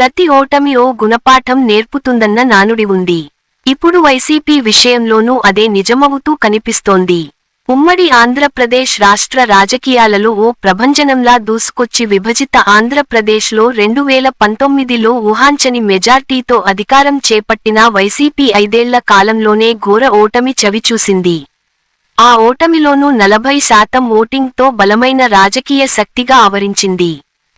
ప్రతి ఓటమి ఓ గుణపాఠం నేర్పుతుందన్న నానుడి ఉంది. ఇప్పుడు వైసీపీ విషయంలోనూ అదే నిజమవుతూ కనిపిస్తోంది. ఉమ్మడి ఆంధ్రప్రదేశ్ రాష్ట్ర రాజకీయాలలో ఓ ప్రభంజనంలా దూసుకొచ్చి విభజిత ఆంధ్రప్రదేశ్లో రెండు వేల పంతొమ్మిదిలో ఊహాంచని మెజార్టీతో అధికారం చేపట్టిన వైసీపీ ఐదేళ్ళ కాలంలోనే ఘోర ఓటమి చవిచూసింది. ఆ ఓటమిలోనూ నలభై శాతం ఓటింగ్తో బలమైన రాజకీయ శక్తిగా ఆవరించింది.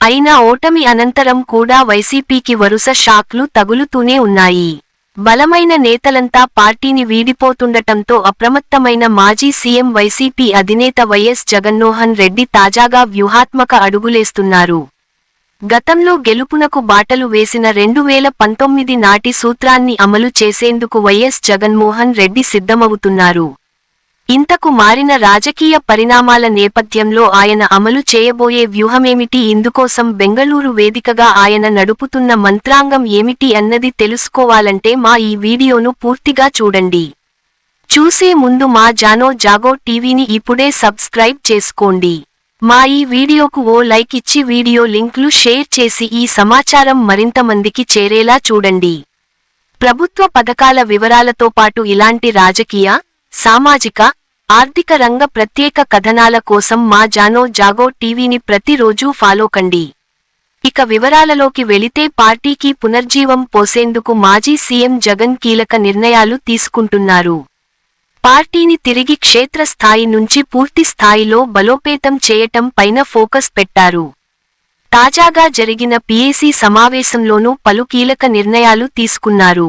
అయినా ఓటమి అనంతరం కూడా వైసీపీకి వరుస షాక్లు తగులుతూనే ఉన్నాయి. బలమైన నేతలంతా పార్టీని వీడిపోతుండటంతో అప్రమత్తమైన మాజీ సీఎం వైసీపీ అధినేత వైఎస్ జగన్మోహన్ రెడ్డి తాజాగా వ్యూహాత్మక అడుగులేస్తున్నారు. గతంలో గెలుపునకు బాటలు వేసిన రెండు వేల పంతొమ్మిది నాటి సూత్రాన్ని అమలు చేసేందుకు వైఎస్ జగన్మోహన్ రెడ్డి సిద్ధమవుతున్నారు. ఇంతకు మారిన రాజకీయ పరిణామాల నేపథ్యంలో ఆయన అమలు చేయబోయే వ్యూహమేమిటి? ఇందుకోసం బెంగళూరు వేదికగా ఆయన నడుపుతున్న మంత్రాంగం ఏమిటి అన్నది తెలుసుకోవాలంటే మా ఈ వీడియోను పూర్తిగా చూడండి. చూసే ముందు మా జానో జాగో టీవీని ఇప్పుడే సబ్స్క్రైబ్ చేసుకోండి. మా ఈ వీడియోకు ఓ లైక్ ఇచ్చి వీడియో లింక్లు షేర్ చేసి ఈ సమాచారం మరింత మందికి చేరేలా చూడండి. ప్రభుత్వ పథకాల వివరాలతో పాటు ఇలాంటి రాజకీయ సామాజిక ఆర్థిక రంగ ప్రత్యేక కథనాల కోసం మా జానో జాగో టీవీని ప్రతిరోజూ ఫాలో కండి. ఇక వివరాలలోకి వెళితే పార్టీకి పునర్జీవం పోసేందుకు మాజీ సీఎం జగన్ కీలక నిర్ణయాలు తీసుకుంటున్నారు. పార్టీని తిరిగి క్షేత్రస్థాయి నుంచి పూర్తి స్థాయిలో బలోపేతం చేయటం పైన ఫోకస్ పెట్టారు. తాజాగా జరిగిన పీఏసీ సమావేశంలోనూ పలు కీలక నిర్ణయాలు తీసుకున్నారు.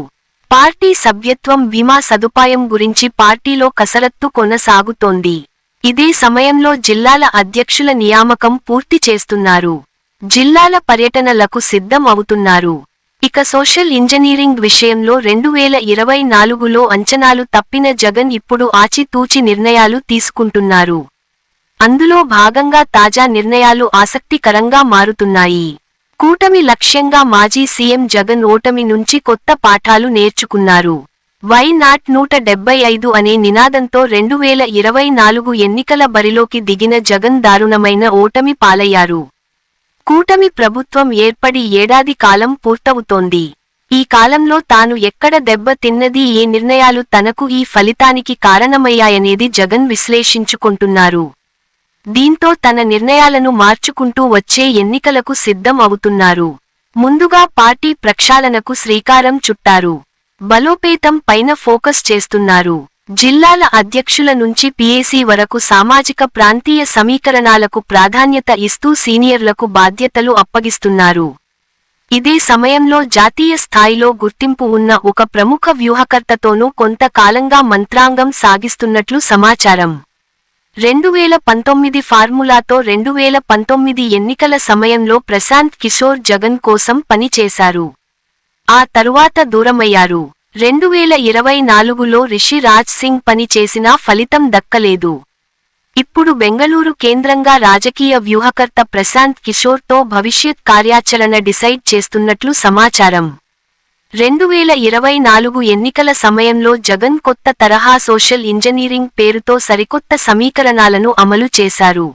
పార్టీ సభ్యత్వం బీమా సదుపాయం గురించి పార్టీలో కసరత్తు కొనసాగుతోంది. ఇదే సమయంలో జిల్లాల అధ్యక్షుల నియామకం పూర్తి చేస్తున్నారు. జిల్లాల పర్యటనలకు సిద్ధం అవుతున్నారు. ఇక సోషల్ ఇంజనీరింగ్ విషయంలో రెండు వేల ఇరవై నాలుగులో అంచనాలు తప్పిన జగన్ ఇప్పుడు ఆచితూచి నిర్ణయాలు తీసుకుంటున్నారు. అందులో భాగంగా తాజా నిర్ణయాలు ఆసక్తికరంగా మారుతున్నాయి. కూటమి లక్ష్యంగా మాజీ సీఎం జగన్ ఓటమి నుంచి కొత్త పాఠాలు నేర్చుకున్నారు. వై నాట్ నూట డెబ్బై ఐదు అనే నినాదంతో రెండు వేల ఇరవై నాలుగు ఎన్నికల బరిలోకి దిగిన జగన్ దారుణమైన ఓటమి పాలయ్యారు. కూటమి ప్రభుత్వం ఏర్పడి ఏడాది కాలం పూర్తవుతోంది. ఈ కాలంలో తాను ఎక్కడ దెబ్బ తిన్నది ఏ నిర్ణయాలు తనకు ఈ ఫలితానికి కారణమయ్యాయనేది జగన్ విశ్లేషించుకుంటున్నారు. దీంతో తన నిర్ణయాలను మార్చుకుంటూ వచ్చే ఎన్నికలకు సిద్ధం అవుతున్నారు. ముందుగా పార్టీ ప్రక్షాళనకు శ్రీకారం చుట్టారు. బలోపేతం పైన ఫోకస్ చేస్తున్నారు. జిల్లాల అధ్యక్షుల నుంచి పిఏసీ వరకు సామాజిక ప్రాంతీయ సమీకరణాలకు ప్రాధాన్యత ఇస్తూ సీనియర్లకు బాధ్యతలు అప్పగిస్తున్నారు. ఇదే సమయంలో జాతీయ స్థాయిలో గుర్తింపు ఉన్న ఒక ప్రముఖ వ్యూహకర్తతోనూ కొంతకాలంగా మంత్రాంగం సాగిస్తున్నట్లు సమాచారం. రెండు వేల పంతొమ్మిది ఫార్ములాతో రెండు వేల పంతొమ్మిది ఎన్నికల సమయంలో ప్రశాంత్ కిషోర్ జగన్ కోసం పనిచేశారు ఆ తరువాత దూరమయ్యారు. రెండు వేల ఇరవై నాలుగులో రిషి రాజ్ సింగ్ పని చేసినా ఫలితం దక్కలేదు. ఇప్పుడు బెంగళూరు కేంద్రంగా రాజకీయ వ్యూహకర్త ప్రశాంత్ కిషోర్తో భవిష్యత్ కార్యాచరణ డిసైడ్ చేస్తున్నట్లు సమాచారం. రెండు వేల ఇరవై నాలుగు ఎన్నికల సమయంలో జగన్ కొత్త తరహా సోషల్ ఇంజనీరింగ్ పేరుతో సరికొత్త సమీకరణాలను అమలు చేశారు.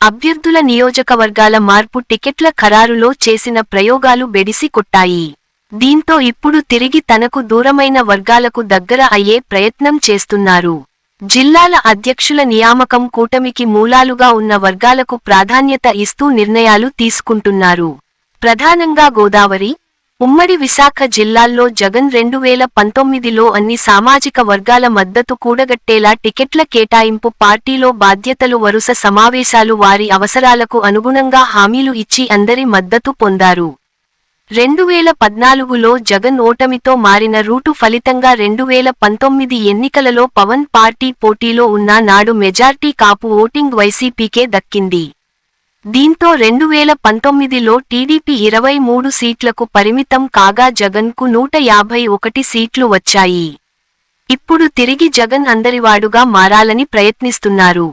అభ్యర్థుల నియోజకవర్గాల మార్పు టికెట్ల ఖరారులో చేసిన ప్రయోగాలు బెడిసి కొట్టాయి. దీంతో ఇప్పుడు తిరిగి తనకు దూరమైన వర్గాలకు దగ్గర అయ్యే ప్రయత్నం చేస్తున్నారు. జిల్లాల అధ్యక్షుల నియామకం కూటమికి మూలాలుగా ఉన్న వర్గాలకు ప్రాధాన్యత ఇస్తూ నిర్ణయాలు తీసుకుంటున్నారు. ప్రధానంగా గోదావరి ఉమ్మడి విశాఖ జిల్లాల్లో జగన్ రెండు వేల పంతొమ్మిదిలో అన్ని సామాజిక వర్గాల మద్దతు కూడగట్టేలా టికెట్ల కేటాయింపు పార్టీలో బాధ్యతలు వరుస సమావేశాలు వారి అవసరాలకు అనుగుణంగా హామీలు ఇచ్చి అందరి మద్దతు పొందారు. రెండు వేల పద్నాలుగులో జగన్ ఓటమితో మారిన రూటు ఫలితంగా రెండు వేల పంతొమ్మిది ఎన్నికలలో పవన్ పార్టీ పోటీలో ఉన్న నాడు మెజార్టీ కాపు ఓటింగ్ వైసీపీకే దక్కింది. దీంతో రెండు వేల పంతొమ్మిదిలో టీడీపీ ఇరవై మూడు సీట్లకు పరిమితం కాగా జగన్కు నూట యాభై ఒకటి సీట్లు వచ్చాయి. ఇప్పుడు తిరిగి జగన్ అందరివాడుగా మారాలని ప్రయత్నిస్తున్నారు.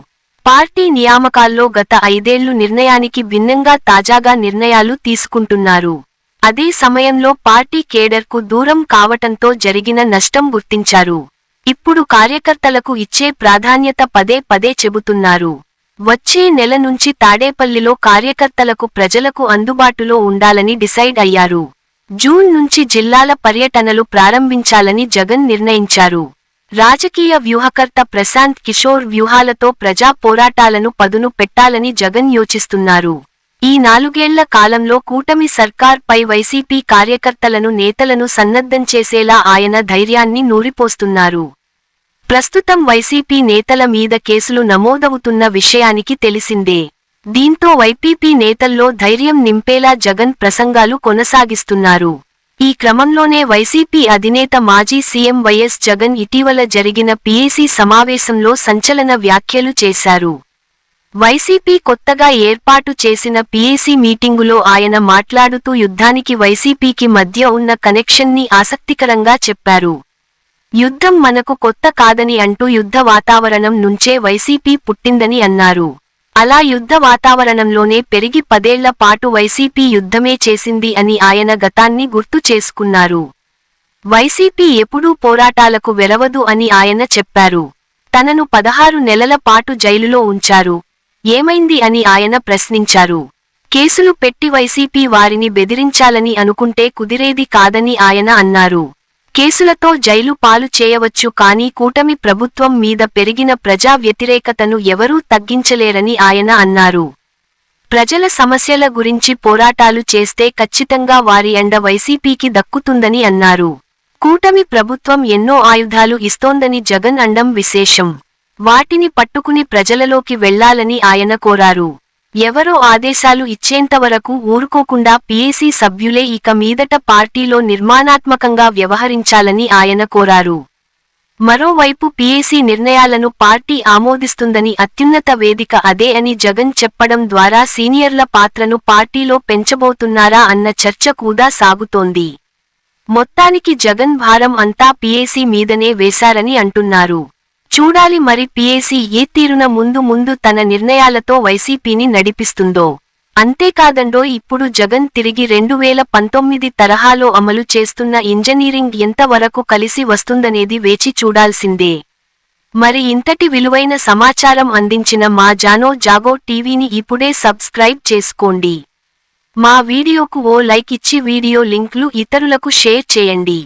పార్టీ నియామకాల్లో గత ఐదేళ్ళు నిర్ణయానికి భిన్నంగా తాజాగా నిర్ణయాలు తీసుకుంటున్నారు. అదే సమయంలో పార్టీ కేడర్కు దూరం కావటంతో జరిగిన నష్టం గుర్తించారు. ఇప్పుడు కార్యకర్తలకు ఇచ్చే ప్రాధాన్యత పదే పదే చెబుతున్నారు. వచ్చే నెల నుంచి తాడేపల్లిలో కార్యకర్తలకు ప్రజలకు అందుబాటులో ఉండాలని డిసైడ్ అయ్యారు. జూన్ నుంచి జిల్లాల పర్యటనలు ప్రారంభించాలని జగన్ నిర్ణయించారు. రాజకీయ వ్యూహకర్త ప్రశాంత్ కిషోర్ వ్యూహాలతో ప్రజా పోరాటాలను పదును పెట్టాలని జగన్ యోచిస్తున్నారు. ఈ నాలుగేళ్ళ కాలంలో కూటమి సర్కార్పై వైసీపీ కార్యకర్తలను నేతలను సన్నద్ధం చేసేలా ఆయన ధైర్యాన్ని నూరిపోస్తున్నారు. ప్రస్తుతం వైసీపీ నేతల మీద కేసులు నమోదవుతున్న విషయానికి తెలిసిందే. దీంతో వైపీపీ నేతల్లో ధైర్యం నింపేలా జగన్ ప్రసంగాలు కొనసాగిస్తున్నారు. ఈ క్రమంలోనే వైసీపీ అధినేత మాజీ సీఎం వైఎస్ జగన్ ఇటీవల జరిగిన పీఏసీ సమావేశంలో సంచలన వ్యాఖ్యలు చేశారు. వైసీపీ కొత్తగా ఏర్పాటు చేసిన పీఏసీ మీటింగులో ఆయన మాట్లాడుతూ యుద్ధానికి వైసీపీకి మధ్య ఉన్న కనెక్షన్ని ఆసక్తికరంగా చెప్పారు. యుద్ధం మనకు కొత్త కాదని అంటూ యుద్ధ వాతావరణం నుంచే వైసీపీ పుట్టిందని అన్నారు. అలా యుద్ధ వాతావరణంలోనే పెరిగి పదేళ్ళ పాటు వైసీపీ యుద్ధమే చేసింది అని ఆయన గతాన్ని గుర్తు చేసుకున్నారు. వైసీపీ ఎప్పుడూ పోరాటాలకు వెరవదు అని ఆయన చెప్పారు. తనను పదహారు నెలల పాటు జైలులో ఉంచారు. ఏమైంది అని ఆయన ప్రశ్నించారు. కేసులు పెట్టి వైసీపీ వారిని బెదిరించాలని అనుకుంటే కుదిరేది కాదని ఆయన అన్నారు. కేసులతో జైలు పాలు చేయవచ్చు కానీ కూటమి ప్రభుత్వం మీద పెరిగిన ప్రజా వ్యతిరేకతను ఎవరూ తగ్గించలేరని ఆయన అన్నారు. ప్రజల సమస్యల గురించి పోరాటాలు చేస్తే ఖచ్చితంగా వారి అండ వైసీపీకి దక్కుతుందని అన్నారు. కూటమి ప్రభుత్వం ఎన్నో ఆయుధాలు ఇస్తోందని జగన్ అండం విశేషం. వాటిని పట్టుకుని ప్రజలలోకి వెళ్ళాలని ఆయన కోరారు. ఎవరో ఆదేశాలు ఇచ్చేంతవరకు ఊరుకోకుండా పీఏసీ సభ్యులే ఇక మీదట పార్టీలో నిర్మాణాత్మకంగా వ్యవహరించాలని ఆయన కోరారు. మరోవైపు పీఏసీ నిర్ణయాలను పార్టీ ఆమోదిస్తుందని అత్యున్నత వేదిక అదే అని జగన్ చెప్పడం ద్వారా సీనియర్ల పాత్రను పార్టీలో పెంచబోతున్నారా అన్న చర్చ కూడా సాగుతోంది. మొత్తానికి జగన్ భారం అంతా పీఏసీ మీదనే వేశారని అంటున్నారు. చూడాలి మరి పీఏసీ ఏ తీరున ముందు ముందు తన నిర్ణయాలతో వైసీపీని నడిపిస్తుందో. అంతేకాదండో ఇప్పుడు జగన్ తిరిగి రెండు వేల పంతొమ్మిది తరహాలో అమలు చేస్తున్న ఇంజనీరింగ్ ఎంతవరకు కలిసి వస్తుందనేది వేచి చూడాల్సిందే. మరి ఇంతటి విలువైన సమాచారం అందించిన మా జానో జాగో టీవీని ఇప్పుడే సబ్స్క్రైబ్ చేసుకోండి. మా వీడియోకు ఓ లైక్ ఇచ్చి వీడియో లింక్లు ఇతరులకు షేర్ చేయండి.